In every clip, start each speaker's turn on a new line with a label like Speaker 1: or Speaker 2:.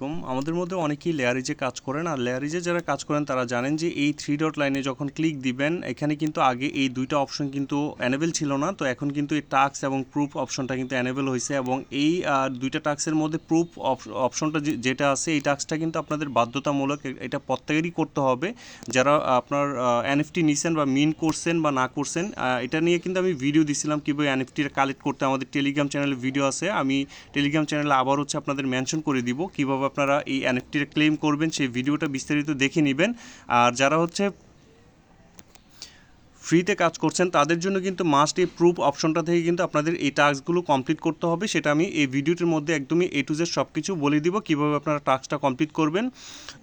Speaker 1: আলাইকুম আমাদের মধ্যে অনেকেই লেয়ারিজে কাজ করেন। আর লেয়ারিজে যারা কাজ করেন, তারা জানেন যে এই থ্রি ডট লাইনে যখন ক্লিক দিবেন, এখানে কিন্তু আগে এই দুইটা অপশন কিন্তু অ্যানেবেল ছিল না। তো এখন কিন্তু এই টাক্স এবং প্রুফ অপশনটা কিন্তু অ্যানেবেল হয়েছে এবং এই দুইটা টাক্সের মধ্যে প্রুফ অপশনটা যেটা আছে, এই টাক্সটা কিন্তু আপনাদের বাধ্যতামূলক এটা প্রত্যেকেরই করতে হবে। যারা আপনার এনএফটি নিছেন বা মিন করছেন বা না করছেন এটা নিয়ে কিন্তু আমি ভিডিও দিছিলাম কীভাবে এনএফটিটা কালেক্ট করতে। আমাদের টেলিগ্রাম চ্যানেলে ভিডিও আছে। আমি টেলিগ্রাম চ্যানেলে আবার হচ্ছে আপনাদের মেনশন করে দিব কীভাবে আপনারা এই এনএফটিটা ক্লেম করবেন সেই ভিডিওটা বিস্তারিত দেখে নেবেন। আর যারা হচ্ছে ফ্রিতে কাজ করছেন, তাদের জন্য কিন্তু মাস্ট এই প্রুফ অপশনটা থেকে কিন্তু আপনাদের এই টাস্কগুলো কমপ্লিট করতে হবে। সেটা আমি এই ভিডিওটির মধ্যে একদমই এ টু জেড সব কিছু বলে দিব, কীভাবে আপনারা টাস্কটা কমপ্লিট করবেন।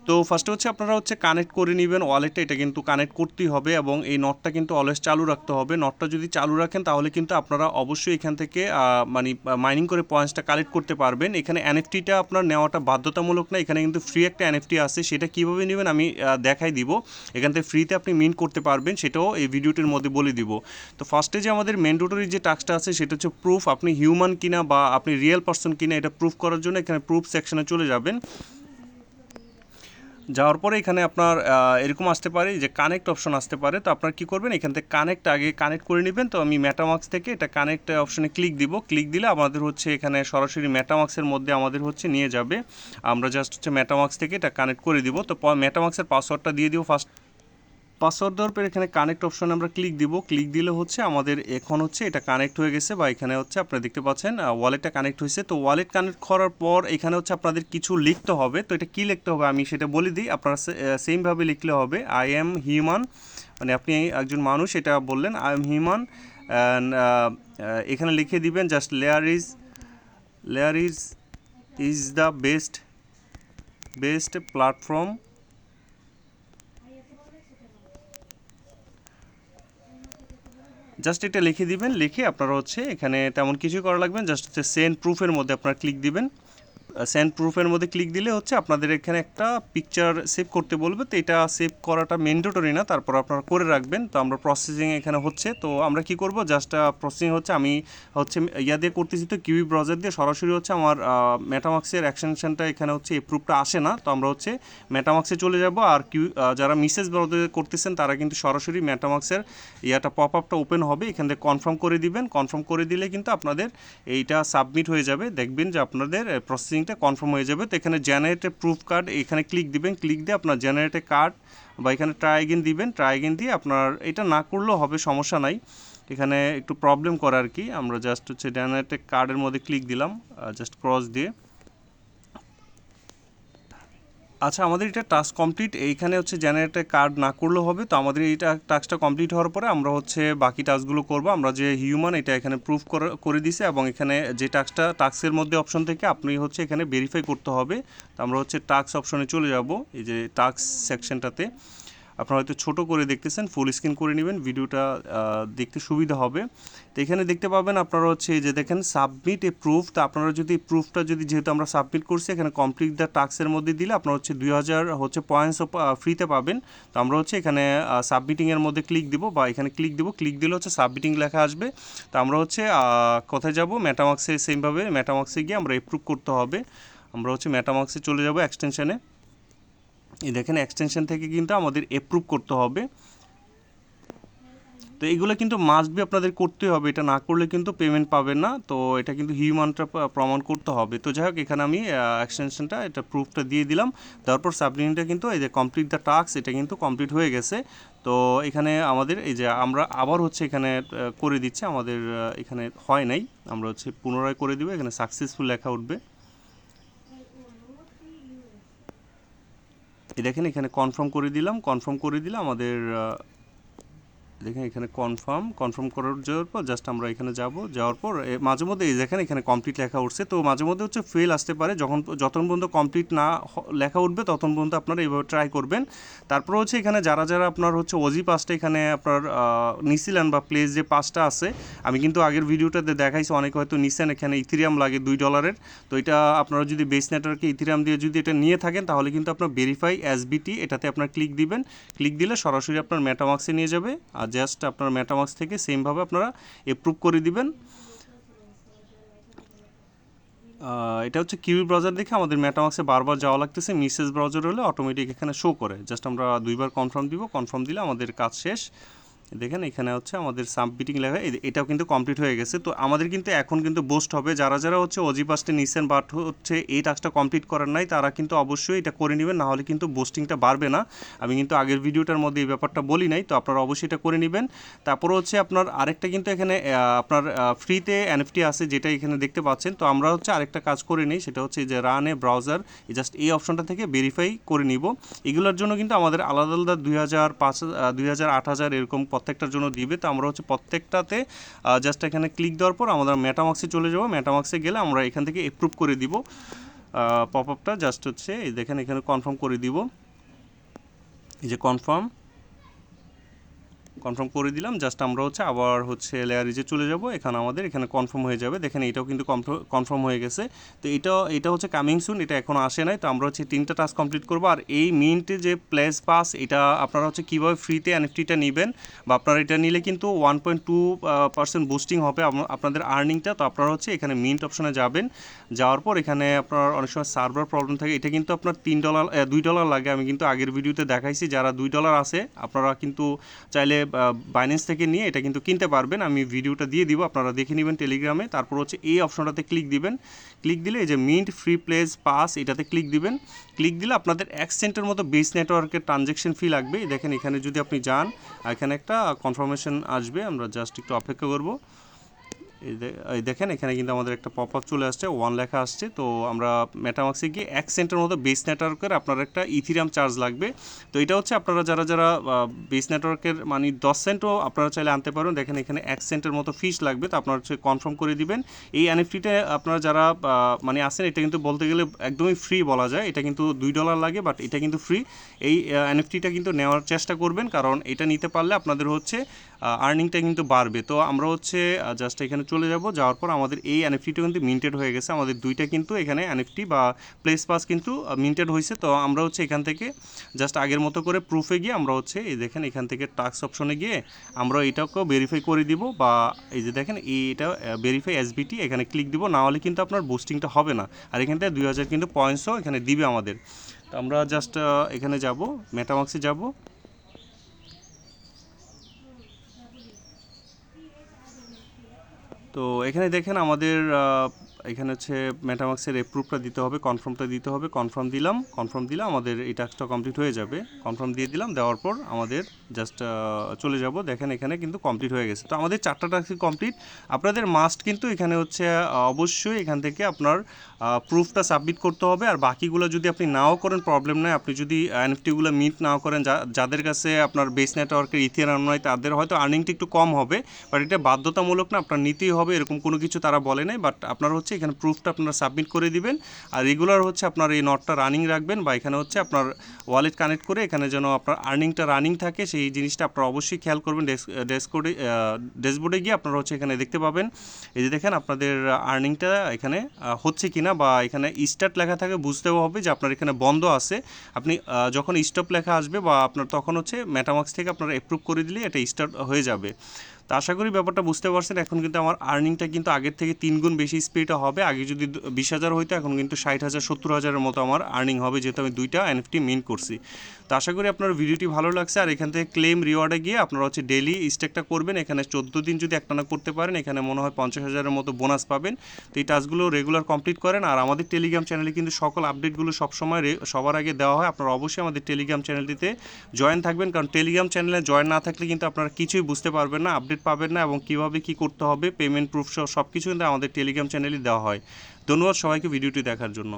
Speaker 1: তো ফার্স্টে হচ্ছে আপনারা হচ্ছে কানেক্ট করে নেবেন ওয়ালেটটা এটা কিন্তু কানেক্ট করতেই হবে এবং এই নটটা কিন্তু অলওয়েজ চালু রাখতে হবে। নটটা যদি চালু রাখেন, তাহলে কিন্তু আপনারা অবশ্যই এখান থেকে মানে মাইনিং করে পয়েন্টসটা কালেক্ট করতে পারবেন। এখানে এনএফটিটা আপনার নেওয়াটা বাধ্যতামূলক না, এখানে কিন্তু ফ্রি একটা এনএফটি আছে। সেটা কীভাবে নেবেন আমি দেখাই দিব। এখান থেকে ফ্রিতে আপনি মিন করতে পারবেন, সেটাও এই ভিডিওটির মধ্যে বলে দিব। তো ফার্স্টে যে আমাদের ম্যান্ডেটরি যে টাস্কটা আছে, সেটা হচ্ছে প্রুফ আপনি হিউম্যান কিনা বা আপনি রিয়েল পারসন কিনা, এটা প্রুফ করার জন্য এখানে প্রুফ সেকশনে চলে যাবেন। যাওয়ার পরে এখানে আপনার এরকম আসতে পারে যে কানেক্ট অপশন আসতে পারে। তো আপনার কি করবেন? এখান থেকে কানেক্ট আগে কানেক্ট করে নেবেন। তো আমি মেটামাক্স থেকে এটা কানেক্ট অপশনে ক্লিক দিব। ক্লিক দিলে আমাদের হচ্ছে এখানে সরাসরি মেটামাক্সের মধ্যে আমাদের হচ্ছে নিয়ে যাবে। আমরা জাস্ট হচ্ছে মেটামাক্স থেকে এটা কানেক্ট করে দিব। তো মেটামাক্সের পাসওয়ার্ডটা দিয়ে দিব ফার্স্ট পাসওয়ার্ড দেওয়ার পর এখানে কানেক্ট অপশনে আমরা ক্লিক দিব। ক্লিক দিলে হচ্ছে আমাদের এখন হচ্ছে এটা কানেক্ট হয়ে গেছে বা এখানে হচ্ছে আপনারা দেখতে পাচ্ছেন ওয়ালেটটা কানেক্ট হয়েছে। তো ওয়ালেট কানেক্ট করার পর এখানে হচ্ছে আপনাদের কিছু লিখতে হবে। তো এটা কি লিখতে হবে আমি সেটা বলে দিই। আপনারা সেমভাবে লিখলে হবে আই এম হিউম্যান মানে আপনি একজন মানুষ, এটা বললেন আই এম হিউম্যান এখানে লিখে দিবেন just layer is layer is is the best best platform just এটা লিখে দিবেন, লিখে আপনারা হচ্ছে এখানে তেমন কিছু করা লাগবে জাস্ট হচ্ছে সেন্ড প্রুফের মধ্যে আপনারা ক্লিক দিবেন। সেন্ড প্রুফের মধ্যে ক্লিক দিলে হচ্ছে আপনাদের এখানে একটা পিকচার সেভ করতে বলবে। তো এটা সেভ করাটা ম্যান্ডেটরি না, তারপর আপনারা করে রাখবেন। তো আমরা প্রসেসিং এখানে হচ্ছে, তো আমরা কি করব? জাস্ট প্রসেসিং হচ্ছে আমি হচ্ছে ইয়া দিয়ে করতেছি তো কিউই ব্রাউজার দিয়ে। সরাসরি হচ্ছে আমার মেটামাক্সের অ্যাকশনশনটা এখানে হচ্ছে এই প্রুফটা আসে না। তো আমরা হচ্ছে মেটামাক্সে চলে যাব। আর কিউ যারা মিসেস ব্রাউজার করতেছেন, তারা কিন্তু সরাসরি মেটামাক্সের ইয়াটা পপ আপটা ওপেন হবে। এখান থেকে কনফার্ম করে দিবেন। কনফার্ম করে দিলে কিন্তু আপনাদের এইটা সাবমিট হয়ে যাবে। দেখবেন যে আপনাদের প্রসেসিংটা কনফার্ম হয়ে যাবে। তো এখানে জেনারেটে প্রুফ কার্ড এখানে ক্লিক দিবেন ক্লিক দিয়ে আপনার জেনারেটে কার্ড বা এখানে ট্রাই এগেন দিবেন ট্রাই এগেন দিয়ে আপনার এটা না করলেও হবে, সমস্যা নাই। এখানে একটু প্রবলেম করে আর কি আমরা জাস্ট হচ্ছে জেনারেটে কার্ডের মধ্যে ক্লিক দিলাম জাস্ট ক্রস দিয়ে। আচ্ছা আমাদের এটা টাস্ক কমপ্লিট এইখানে হচ্ছে জেনারেটে কার্ড না করলেও হবে, তো আমাদের এইটা টাস্কটা কমপ্লিট হওয়ার পরে আমরা হচ্ছে বাকি টাস্কগুলো করব। আমরা যে হিউম্যান এটা এখানে প্রুফ করে করে দিছে এবং এখানে যে টাস্কটা টাস্কের মধ্যে অপশন থেকে আপনি হচ্ছে এখানে ভেরিফাই করতে হবে। তো আমরা হচ্ছে টাস্ক অপশনে চলে যাব, এই যে টাস্ক সেকশনটাতে আপনারা হয়তো ছোট করে দেখতেছেন ফুল স্ক্রিন করে নেবেন, ভিডিওটা দেখতে সুবিধা হবে। তো এখানে দেখতে পাবেন আপনারা হচ্ছে যে দেখেন সাবমিট এ প্রুফ তো আপনারা যদি প্রুফটা যদি যেহেতু আমরা সাবমিট করছি, এখানে কমপ্লিট দ্য টাস্কের মধ্যে দিলে আপনারা হচ্ছে দুই হাজার হচ্ছে পয়েন্টসও ফ্রিতে পাবেন। তো আমরা হচ্ছে এখানে সাবমিটিংয়ের মধ্যে ক্লিক দিব বা এখানে ক্লিক দিব। ক্লিক দিলে হচ্ছে সাবমিটিং লেখা আসবে। তো আমরা হচ্ছে কোথায় যাব? মেটামাক্সে সেমভাবে মেটামাক্সে গিয়ে আমরা এপ্রুভ করতে হবে। আমরা হচ্ছে মেটামাক্সে চলে যাব এক্সটেনশনে দেখেন এক্সটেনশন থেকে কিন্তু আমাদের এপ্রুভ করতে হবে। তো এগুলো কিন্তু মাস্ট বি আপনাদের করতে হবে। এটা না করলে কিন্তু পেমেন্ট পাবেন না। তো এটা কিন্তু হিউম্যানটা প্রমাণ করতে হবে। তো যাই হোক, এখানে আমি এক্সটেনশনটা এটা প্রুফটা দিয়ে দিলাম। তারপর সাবমিটিংটা কিন্তু এই যে কমপ্লিট দ্য টাস্ক এটা কিন্তু কমপ্লিট হয়ে গেছে। তো এখানে আমাদের এই যে আমরা আবার হচ্ছে এখানে করে দিচ্ছে। আমাদের এখানে হয় নাই। আমরা হচ্ছে পুনরায় করে দিব। এখানে সাকসেসফুল লেখা উঠবে। এই দেখেন এখানে কনফার্ম করে দিলাম কনফার্ম করে দিলে আমাদের দেখেন এখানে কনফার্ম কনফার্ম করার যাওয়ার পর জাস্ট আমরা এখানে যাব, যাওয়ার পর মাঝে মধ্যে এই দেখেন এখানে কমপ্লিট লেখা উঠছে, তো মাঝে মধ্যে হচ্ছে ফেল আসতে পারে, যখন যতক্ষণ পর্যন্ত কমপ্লিট না লেখা উঠবে ততক্ষণ পর্যন্ত আপনারা এইভাবে ট্রাই করবেন। তারপর হচ্ছে এখানে যারা যারা আপনার হচ্ছে ওজি পাসটা এখানে আপনার নিছিলেন বা প্লেস যে পাসটা আছে, আমি কিন্তু আগের ভিডিওটাতে দেখাইছি, অনেকে হয়তো নিছেন এখানে ইথিরিয়াম লাগে দুই ডলারের তো এটা আপনারা যদি বেস নেটওয়ার্কে ইথিরিয়াম দিয়ে যদি এটা নিয়ে থাকেন, তাহলে কিন্তু আপনার ভেরিফাই এসবিটি এটাতে আপনার ক্লিক দিবেন ক্লিক দিলে সরাসরি আপনার মেটামাক্সে নিয়ে যাবে, আর জাস্ট আপনার মেটামাক্স থেকে সেমভাবে আপনারা এপ্রুভ করে দিবেন। এটা হচ্ছে কিউই ব্রাউজার দেখে আমাদের মেটামাক্সে বারবার যাওয়া লাগতেছে মিসেস ব্রাউজার হলে অটোমেটিক এখানে শো করে। জাস্ট আমরা দুইবার কনফার্ম দিব কনফার্ম দিলে আমাদের কাজ শেষ। দেখেন, এখানে হচ্ছে আমাদের সাবমিটিং লেখা এটাও কিন্তু কমপ্লিট হয়ে গেছে। তো আমাদের কিন্তু এখন কিন্তু বোস্ট হবে। যারা যারা হচ্ছে অজি পাসটে নিচ্ছেন বাট হচ্ছে এই টাস্কটা কমপ্লিট করার নাই, তারা কিন্তু অবশ্যই এটা করে নেবেন নাহলে কিন্তু বোস্টিংটা বাড়বে না। আমি কিন্তু আগের ভিডিওটার মধ্যে এই ব্যাপারটা বলি নাই, তো আপনারা অবশ্যই এটা করে নেবেন। তারপর হচ্ছে আপনার আরেকটা কিন্তু এখানে আপনার ফ্রিতে এনএফটি আছে, যেটা এখানে দেখতে পাচ্ছেন। তো আমরা হচ্ছে আরেকটা কাজ করে নিই, সেটা হচ্ছে যে রান ব্রাউজার জাস্ট এই অপশনটা থেকে ভেরিফাই করে নিব। এগুলোর জন্য কিন্তু আমাদের আলাদা আলাদা দুই হাজার পাঁচ দুই হাজার আট হাজার এরকম প্রত্যেকটার জন্য দিবে। তো আমরা হচ্ছে প্রত্যেকটাতে জাস্ট এখানে ক্লিক দেওয়ার পর আমরা মেটামাক্সে চলে যাব। মেটামাক্সে গেলে আমরা এখান থেকে অ্যাপ্রুভ করে দিব। পপ আপটা জাস্ট হচ্ছে, এই দেখেন এখানে কনফার্ম করে দিব। এই যে কনফার্ম কনফার্ম করে দিলাম, জাস্ট আমরা হচ্ছে আবার হচ্ছে লেয়ার লেয়ারিজে চলে যাব, এখানে আমাদের, এখানে কনফার্ম হয়ে যাবে। দেখেন এটাও কিন্তু কনফার্ম হয়ে গেছে। তো এটা এটা হচ্ছে কামিং সুন এটা এখন আসে নাই। তো আমরা হচ্ছে তিনটা টাস্ক কমপ্লিট করব। আর এই মিন্টে যে প্লেস পাস এটা আপনারা হচ্ছে কীভাবে ফ্রিতে এনএফটিটা নেবেন বা আপনারা এটা নিলে কিন্তু one point two percent boosting হবে আপনাদের আর্নিংটা তো আপনারা হচ্ছে এখানে মিন্ট অপশনে যাবেন। যাওয়ার পর এখানে আপনার অনেক সময় সার্ভার প্রবলেম থাকে। এটা কিন্তু আপনার তিন ডলার দুই ডলার লাগে। আমি কিন্তু আগের ভিডিওতে দেখাইছি, যারা দুই ডলার আছে, আপনারা কিন্তু চাইলে বাইন্যান্স থেকে নিয়ে এটা কিন্তু কিনতে পারবেন। আমি ভিডিওটা দিয়ে দিব, আপনারা দেখে নেবেন টেলিগ্রামে তারপর হচ্ছে এই অপশনটাতে ক্লিক দিবেন। ক্লিক দিলে এই যে মিন্ট ফ্রি প্লেস পাস এটাতে ক্লিক দিবেন। ক্লিক দিলে আপনাদের এক্সেন্টের মতো বেস নেটওয়ার্কের ট্রানজ্যাকশন ফি লাগবে। দেখেন এখানে যদি আপনি যান, এখানে একটা কনফার্মেশন আসবে। আমরা জাস্ট একটু অপেক্ষা করব। এই দেখেন, এখানে কিন্তু আমাদের একটা পপ আপ চলে আসছে ওয়ান লেখা আসছে। তো আমরা মেটামাক্সে গিয়ে এক সেন্টের মতো বেস নেটওয়ার্কের আপনার একটা ইথিরাম চার্জ লাগবে। তো এটা হচ্ছে আপনারা যারা যারা বেস নেটওয়ার্কের মানে দশ সেন্টও আপনারা চাইলে আনতে পারেন। দেখেন, এখানে এক সেন্টের মতো ফিস লাগবে। তো আপনারা হচ্ছে কনফার্ম করে দিবেন। এই এনএফটিতে আপনারা যারা মানে আসেন এটা কিন্তু বলতে গেলে একদমই ফ্রি বলা যায়। এটা কিন্তু দুই ডলার লাগে বাট এটা কিন্তু ফ্রি এই এনএফটিটা কিন্তু নেওয়ার চেষ্টা করবেন, কারণ এটা নিতে পারলে আপনাদের হচ্ছে আর্নিংটা কিন্তু বাড়বে। তো আমরা হচ্ছে জাস্ট এখানে চলে যাব। যাওয়ার পর আমাদের এই এনএফটিটা কিন্তু মিন্টেড হয়ে গেছে। আমাদের দুইটা কিন্তু এখানে এনএফটি বা প্লেস পাস কিন্তু মিন্টেড হয়েছে। তো আমরা হচ্ছে এখান থেকে জাস্ট আগের মতো করে প্রুফে গিয়ে আমরা হচ্ছে, এই দেখেন এখান থেকে টাক্স অপশনে গিয়ে আমরা এটাকেও ভেরিফাই করে দিব বা এই যে দেখেন এই এটা ভেরিফাই এসবিটি এখানে ক্লিক দিব। না হলে কিন্তু আপনার বুস্টিংটা হবে না। আর এখান থেকে দুই হাজার কিন্তু পয়েন্টসও এখানে দিবে আমাদের। তো আমরা জাস্ট এখানে যাব মেটামাক্সে যাব। তো এখানে দেখেন আমাদের এখানে হচ্ছে মেটামাক্সের এপ্রুভটা দিতে হবে কনফার্মটা দিতে হবে। কনফার্ম দিলাম কনফার্ম দিলে আমাদের এই টাস্কটা কমপ্লিট হয়ে যাবে। কনফার্ম দিয়ে দিলাম, দেওয়ার পর আমাদের জাস্ট চলে যাব। দেখেন এখানে কিন্তু কমপ্লিট হয়ে গেছে। তো আমাদের চারটা টাস্ক কমপ্লিট আপনাদের মাস্ট কিন্তু এখানে হচ্ছে অবশ্যই এখান থেকে আপনার প্রুফটা সাবমিট করতে হবে। আর বাকিগুলো যদি আপনি নাও করেন প্রবলেম নয় আপনি যদি এনএফটিগুলো মিট নাও করেন যাদের কাছে আপনার বেস নেটওয়ার্কের ইথিয়ারাম নয় তাদের হয়তো আর্নিংটা একটু কম হবে। বাট এটা বাধ্যতামূলক না, আপনার নিতেই হবে, এরকম কোনো কিছু তারা বলে নাই। বাট আপনার হচ্ছে এখানে প্রুফটা আপনারা সাবমিট করে দিবেন। আর রেগুলার হচ্ছে আপনার এই নটটা রানিং রাখবেন বা এখানে হচ্ছে আপনার ওয়ালেট কানেক্ট করে এখানে যেন আপনার আর্নিংটা রানিং থাকে, সেই জিনিসটা আপনারা অবশ্যই খেয়াল করবেন। ডেস্কবোর্ডে ড্যাশবোর্ডে গিয়ে আপনারা হচ্ছে এখানে দেখতে পাবেন। এই যে দেখেন আপনাদের আর্নিংটা এখানে হচ্ছে কিনা বা এখানে স্টার্ট লেখা থাকে বুঝতেও হবে যে আপনার এখানে বন্ধ আছে। আপনি যখন স্টপ লেখা আসবে বা আপনার তখন হচ্ছে মেটামাক্স থেকে আপনারা অ্যাপ্রুভ করে দিলে এটা স্টার্ট হয়ে যাবে। তো আশা করি ব্যাপারটা বুঝতে পারছেন। এখন কিন্তু আমার আর্নিংটা কিন্তু আগের থেকে তিন গুণ বেশি স্পিডে হবে। আগে যদি বিশ হাজার হইতো, এখন কিন্তু ষাট হাজার, সত্তর হাজারের মতো আমার আর্নিং হবে, যেহেতু আমি দুইটা এনএফটি মিন করছি। তো আশা করি আপনার ভিডিওটি ভালো লাগছে। আর এখান থেকে ক্লেম রিওয়ার্ডে গিয়ে আপনারা হচ্ছে ডেলি স্টেকটা করবেন। এখানে চোদ্দ দিন যদি একটানা করতে পারেন, এখানে মনে হয় পঞ্চাশ হাজারের মতো বোনাস পাবেন। তো এই টাস্কগুলো রেগুলার কমপ্লিট করেন। আর আমাদের টেলিগ্রাম চ্যানেলে কিন্তু সকল আপডেটগুলো সবসময় সবার আগে দেওয়া হয়। আপনারা অবশ্যই আমাদের টেলিগ্রাম চ্যানেলটিতে জয়েন থাকবেন। কারণ টেলিগ্রাম চ্যানেলে জয়েন না থাকলে কিন্তু আপনারা কিছুই বুঝতে পারবেন না। আপডেট পাবেন না এবং কীভাবে কি করতে হবে পেমেন্ট প্রুফ সহ সব কিছু কিন্তু আমাদের টেলিগ্রাম চ্যানেলে দেওয়া হয়। ধন্যবাদ সবাইকে ভিডিওটি দেখার জন্য।